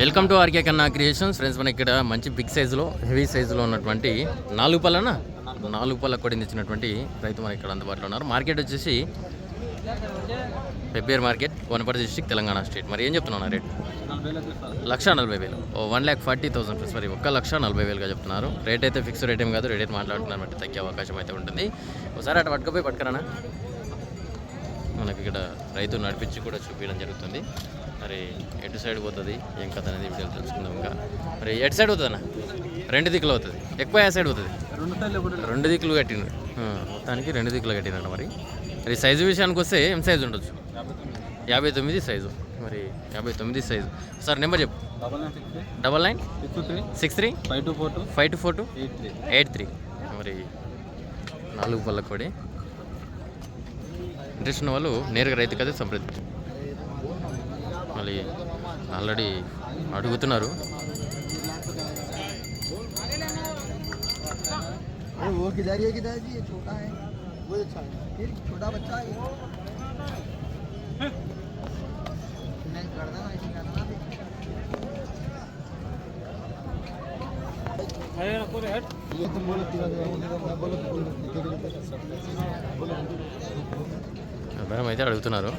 Welcome to RK Kanna creations friends మన ఇక్కడ మంచి బిగ్ సైజులో హెవీ సైజులో ఉన్నటువంటి నాలుగు పళ్ళన? నాలుగు పళ్ళ కొడింది ఇచ్చినటువంటి రైతు మన ఇక్కడ అందుబాటులో ఉన్నారు. మార్కెట్ వచ్చేసి Pebbair market Wanaparthy district Telangana state మరి ఏం చెప్తున్నా రేట్? లక్ష నలభై వేలు. ఓ one lakh forty thousand plus మరి ఒక్క లక్ష నలభై వేలుగా చెప్తున్నారు. రేట్ అయితే ఫిక్స్ రేట్ ఏం కాదు. రేట్ అయితే మాట్లాడుతున్నారు. బట్టి తగ్గే అవకాశం అయితే ఉంటుంది. ఒకసారి అటు పట్టుకపోయి పట్టుకురానా? మనకి ఇక్కడ రైతు నడిపించి కూడా చూపించడం జరుగుతుంది. మరి ఎటు సైడ్ పోతుంది ఏం కథ అనేది వీడియో తెలుసుకుందాం ఇంకా. మరి ఎటు సైడ్ పోతుందన్న? రెండు దిక్కులు అవుతుంది ఎక్కువ ఏ సైడ్ పోతుంది? రెండు దిక్కులు కట్టిండు. మొత్తానికి రెండు దిక్కులు కట్టిందంట మరి. మరి సైజు విషయానికి వస్తే ఏం సైజు ఉండొచ్చు? యాభై తొమ్మిది సైజు. మరి యాభై తొమ్మిది సైజు. సార్ నెంబర్ చెప్పు. Double nine six three. Five two four two. Five two four two. Eight three. Eight three. మరి నాలుగు పళ్ళ కోడి. ఇంట్రెస్ట్ ఉన్న వాళ్ళు నేరుగా రైతు కదా సంప్రదించు మళ్ళీ ఆల్రెడీ అడుగుతున్నారు वो किधर ये किधर जी ये छोटा है वो अच्छा है फिर छोटा बच्चा है ये। नहीं कर देना ऐसे करना ये तुम बोलो तीन बोलो बोलो మేడం అయితే అడుగుతున్నారు.